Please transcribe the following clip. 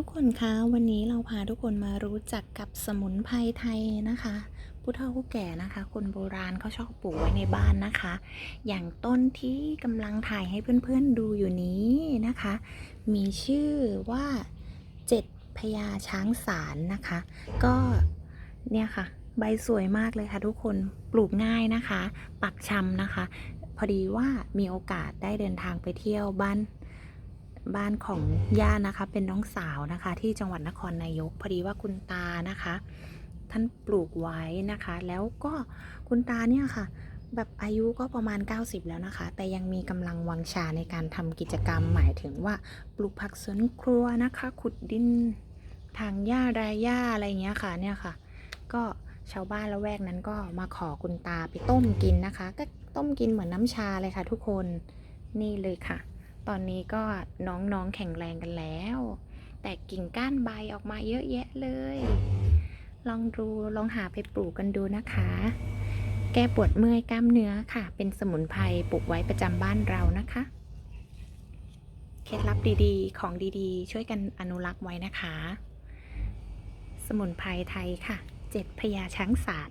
ทุกคนคะวันนี้เราพาทุกคนมารู้จักกับสมุนไพรไทยนะคะผู้เฒ่าผู้แก่นะคะ คนโบราณเขาชอบปลูกไว้ในบ้านนะคะ อย่างต้นที่กำลังถ่ายให้เพื่อนๆดูอยู่นี้นะคะ มีชื่อว่าเจ็ดพญาช้างสารนะคะ ก็เนี่ยค่ะ ใบสวยมากเลยค่ะ ทุกคนปลูกง่ายนะคะ ปักชำนะคะ พอดีว่ามีโอกาสได้เดินทางไปเที่ยวบ้าน บ้านของย่านะคะ เป็นน้องสาวนะคะ ที่จังหวัดนครนายก พอดีว่าคุณตานะคะ ท่านปลูกไว้นะคะ แล้วก็คุณตาเนี่ยค่ะ แบบอายุก็ประมาณ 90 แล้วนะคะ แต่ยังมีกำลังวังชาในการทำกิจกรรมหมายถึงว่าปลูกผักสวนครัวนะคะ ขุดดินทางหญ้ารายหญ้าอะไรเงี้ยค่ะเนี่ยค่ะ ก็ชาวบ้านละแวกนั้นก็มาขอคุณตาไปต้มกินนะคะ ก็ต้มกินเหมือนน้ำชาเลยค่ะ ทุกคนนี่เลยค่ะ ตอนนี้ก็น้องๆแข็งแรงกันแล้ว แต่กิ่งก้านใบออกมาเยอะแยะเลย ลองดูลองหาไปปลูกกันดูนะคะ แก้ปวดเมื่อยกล้ามเนื้อค่ะ เป็นสมุนไพรปลูกไว้ประจำบ้านเรานะคะ เคล็ดลับดีๆ ของดีๆ ช่วยกันอนุรักษ์ไว้นะคะ สมุนไพรไทยค่ะ เจ็ดพญาช้างสาร